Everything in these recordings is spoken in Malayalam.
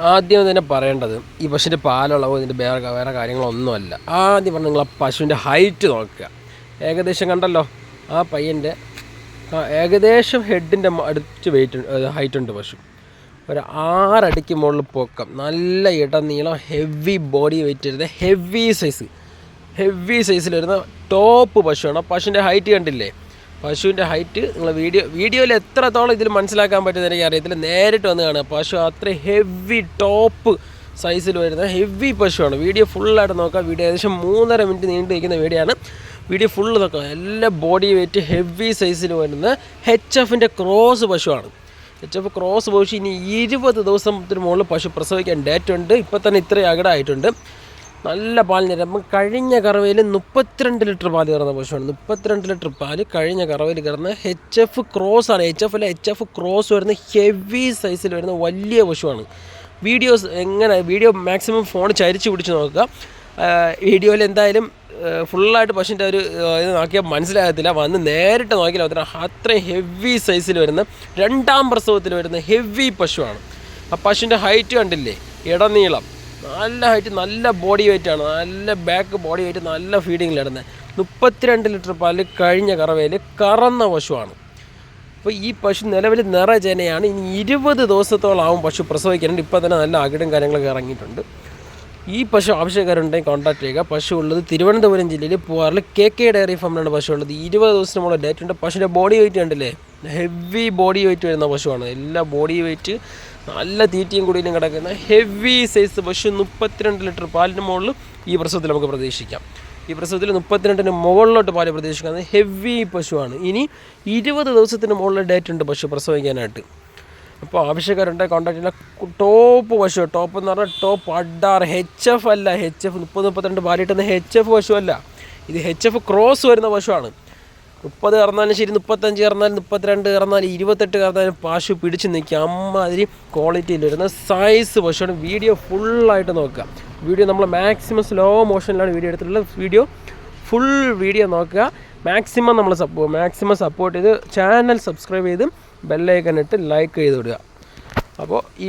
ആദ്യം തന്നെ പറയേണ്ടത് ഈ പശുവിന്റെ പാലുള്ളവ ഇതിന്റെ വേറെ വേറെ കാര്യങ്ങളൊന്നുമല്ല. ആദ്യം പറഞ്ഞ നിങ്ങൾ ആ പശുവിന്റെ ഹൈറ്റ് നോക്കുക. ഏകദേശം കണ്ടല്ലോ? ആ പയ്യന്റെ ഏകദേശം ഹെഡിന്റെ അടുത്ത് വെയിറ്റ് ഹൈറ്റ് ഉണ്ട് പശു. ഒരു ആറടിക്ക് മുകളിൽ പൊക്കം. നല്ല ഇടനീളം ഹെവി ബോഡി വെയിറ്റ് വരുന്ന ഹെവി സൈസ് ഹെവി സൈസിൽ വരുന്ന ടോപ്പ് പശുവാണ്. പശുവിന്റെ ഹൈറ്റ് കണ്ടില്ലേ? പശുവിന്റെ ഹൈറ്റ് നിങ്ങൾ വീഡിയോ വീഡിയോയിൽ എത്രത്തോളം ഇതിൽ മനസ്സിലാക്കാൻ പറ്റുന്ന എനിക്ക് അറിയത്തില്ല നേരിട്ട് വന്ന് കാണുക. പശു അത്ര ഹെവി ടോപ്പ് സൈസിൽ വരുന്ന ഹെവി പശുവാണ്. വീഡിയോ ഫുള്ളായിട്ട് നോക്കാം. വീഡിയോ ഏകദേശം മൂന്നര മിനിറ്റ് നീണ്ടു നിൽക്കുന്ന വീഡിയോ ആണ്. വീഡിയോ ഫുള്ള് നോക്കാം. എല്ലാ ബോഡി വെയിറ്റ് ഹെവി സൈസിൽ വരുന്ന എച്ച് എഫിന്റെ ക്രോസ് പശുവാണ്. എച്ച് എഫ് ക്രോസ് പശു ഇനി ഇരുപത് ദിവസത്തിന് മുകളിൽ പശു പ്രസവിക്കാൻ ഡേറ്റ് ഉണ്ട്. ഇപ്പോൾ തന്നെ ഇത്രയും അകടായിട്ടുണ്ട്. നല്ല പാൽ അപ്പം കഴിഞ്ഞ കറവയിൽ മുപ്പത്തിരണ്ട് ലിറ്റർ പാൽ കയറുന്ന പശുവാണ് മുപ്പത്തിരണ്ട് ലിറ്റർ പാൽ കഴിഞ്ഞ കറവയിൽ കയറുന്ന എച്ച് എഫ് ക്രോസ് ആണ്. എച്ച് എഫ് അല്ല എച്ച് എഫ് ക്രോസ് വരുന്ന ഹെവി സൈസിൽ വരുന്ന വലിയ പശുവാണ് വീഡിയോസ് എങ്ങനെ വീഡിയോ മാക്സിമം ഫോൺ ചരിച്ച് പിടിച്ച് നോക്കുക. വീഡിയോയിൽ എന്തായാലും ഫുള്ളായിട്ട് പശുവിന്റെ ഒരു ഇത് നോക്കിയാൽ മനസ്സിലാകത്തില്ല. വന്ന് നേരിട്ട് നോക്കിയാൽ അത്ര അത്രയും ഹെവി സൈസിൽ വരുന്ന രണ്ടാം പ്രസവത്തിൽ വരുന്ന ഹെവി പശുവാണ്. ആ പശുവിന്റെ ഹൈറ്റ് കണ്ടില്ലേ? ഇടനീളം. നല്ല ഹൈറ്റ് നല്ല ബോഡി വെയിറ്റ് ആണ്. നല്ല ബാക്ക് ബോഡി വെയിറ്റ് നല്ല ഫീഡിങ്ങിൽ ഇടുന്നത് മുപ്പത്തിരണ്ട് ലിറ്റർ പാൽ കഴിഞ്ഞ കറവയിൽ കറന്ന പശുവാണ്. അപ്പോൾ ഈ പശു നിലവിൽ നിറജനയാണ് ഇനി ഇരുപത് ദിവസത്തോളം ആവും പശു പ്രസവിക്കാനുണ്ട് ഇപ്പോൾ തന്നെ നല്ല അകിടും കാര്യങ്ങളൊക്കെ ഇറങ്ങിയിട്ടുണ്ട്. ഈ പശു ആവശ്യക്കാരുണ്ടെങ്കിൽ കോൺടാക്ട് ചെയ്യുക. പശു ഉള്ളത് തിരുവനന്തപുരം ജില്ലയിൽ പൂവാറിൽ കെ കെ ഡയറി ഫാമിലാണ് പശു ഉള്ളത്. ഇരുപത് ദിവസത്തിനുള്ള ഡേറ്റ് ഉണ്ട്. പശുവിന്റെ ബോഡി വെയിറ്റ് കണ്ടില്ലേ? ഹെവി ബോഡി വെയിറ്റ് വരുന്ന പശുവാണ്. എല്ലാ ബോഡി വെയിറ്റ് നല്ല തീറ്റയും കൂടിയിലും കിടക്കുന്ന ഹെവി സൈസ് പശു മുപ്പത്തിരണ്ട് ലിറ്റർ പാലിന് മുകളിൽ ഈ പ്രസവത്തിൽ നമുക്ക് പ്രതീക്ഷിക്കാം. ഈ പ്രസവത്തിൽ മുപ്പത്തിരണ്ടിന് മുകളിലോട്ട് പാൽ പ്രതീക്ഷിക്കുന്നത് ഹെവി പശുവാണ്. ഇനി ഇരുപത് ദിവസത്തിന് മുകളിൽ ഡേറ്റ് ഉണ്ട് പശു പ്രസവിക്കാനായിട്ട്. അപ്പോൾ ആവശ്യക്കാരുണ്ട് കോൺടാക്ട് ചെയ്യുന്ന ടോപ്പ് പശു ടോപ്പ് എന്ന് പറഞ്ഞാൽ ടോപ്പ് അഡാർ എച്ച് എഫ് അല്ല. എച്ച് എഫ് മുപ്പത് മുപ്പത്തിരണ്ട് പാലിട്ടുന്ന എച്ച് എഫ് പശു അല്ല ഇത് എച്ച് എഫ് ക്രോസ് വരുന്ന പശുവാണ്. മുപ്പത് കറന്നാലും ശരി മുപ്പത്തഞ്ച് കറന്നാലും മുപ്പത്തിരണ്ട് കറന്നാലും ഇരുപത്തെട്ട് കറന്നാലും പശു പിടിച്ച് നിൽക്കുക. അമ്മാതിരി ക്വാളിറ്റിയിൽ വരുന്ന സൈസ് പശുവാണ് വീഡിയോ ഫുള്ളായിട്ട് നോക്കുക. വീഡിയോ നമ്മൾ മാക്സിമം സ്ലോ മോഷനിലാണ് വീഡിയോ എടുത്തിട്ടുള്ളത്. വീഡിയോ ഫുൾ വീഡിയോ നോക്കുക. മാക്സിമം നമ്മൾ സപ്പോ മാക്സിമം സപ്പോർട്ട് ചെയ്ത് ചാനൽ സബ്സ്ക്രൈബ് ചെയ്ത് ബെല്ലൈക്കൺ ഇട്ട് ലൈക്ക് ചെയ്ത് വിടുക. അപ്പോൾ ഈ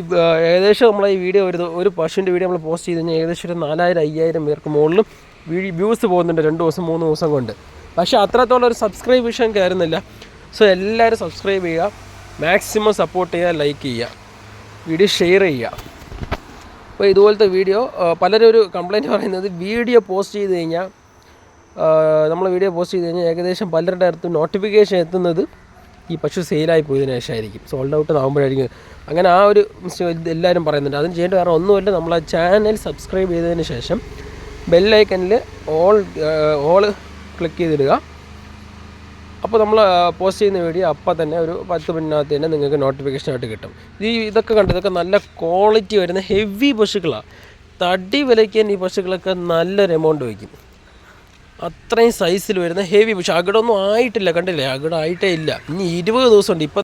ഏകദേശം നമ്മൾ ഈ വീഡിയോ ഒരു ഒരു പശുവിന്റെ വീഡിയോ നമ്മൾ പോസ്റ്റ് ചെയ്ത് കഴിഞ്ഞാൽ ഏകദേശം ഒരു നാലായിരം അയ്യായിരം പേർക്ക് മുകളിലും വ്യൂസ് പോകുന്നുണ്ട്. രണ്ട് ദിവസം മൂന്ന് ദിവസം കൊണ്ട്. പക്ഷേ അത്രത്തോളം ഒരു സബ്സ്ക്രൈബ് വിഷയം കയറുന്നില്ല. സോ എല്ലാവരും സബ്സ്ക്രൈബ് ചെയ്യുക. മാക്സിമം സപ്പോർട്ട് ചെയ്യുക ലൈക്ക് ചെയ്യുക. വീഡിയോ ഷെയർ ചെയ്യുക. അപ്പോൾ ഇതുപോലത്തെ വീഡിയോ പലരും ഒരു കംപ്ലൈന്റ് പറയുന്നത് വീഡിയോ പോസ്റ്റ് ചെയ്ത് കഴിഞ്ഞാൽ നമ്മൾ വീഡിയോ പോസ്റ്റ് ചെയ്ത് കഴിഞ്ഞാൽ ഏകദേശം പലരുടെ അടുത്ത് നോട്ടിഫിക്കേഷൻ എത്തുന്നത് ഈ പശു സെയിലായി പോയതിനു ശേഷമായിരിക്കും. സോൾഡ് ഔട്ട് ആകുമ്പോഴായിരിക്കും അങ്ങനെ ആ ഒരു എല്ലാവരും പറയുന്നുണ്ട്. അതിന് ചെയ്യേണ്ട കാരണം ഒന്നുമില്ല. നമ്മൾ ആ ചാനൽ സബ്സ്ക്രൈബ് ചെയ്തതിന് ശേഷം ബെല്ലൈക്കനിൽ ഓൾ ഓൾ ക്ലിക്ക് ചെയ്തിടുക. അപ്പോൾ നമ്മൾ പോസ്റ്റ് ചെയ്യുന്ന വീഡിയോ അപ്പം തന്നെ ഒരു പത്ത് മിനിറ്റിനകത്ത് തന്നെ നിങ്ങൾക്ക് നോട്ടിഫിക്കേഷൻ ആയിട്ട് കിട്ടും. ഈ ഇതൊക്കെ കണ്ട്? ഇതൊക്കെ നല്ല ക്വാളിറ്റി വരുന്ന ഹെവി പശുക്കളാണ് തടി വിലയ്ക്ക് തന്നെ ഈ പശുക്കളൊക്കെ നല്ലൊരു എമൗണ്ട് വയ്ക്കും. അത്രയും സൈസിൽ വരുന്ന ഹെവി പശു. അകിടൊന്നും ആയിട്ടില്ല കണ്ടില്ലേ? അകിടായിട്ടേ ഇല്ല. ഇനി ഇരുപത് ദിവസമുണ്ട്. ഇപ്പം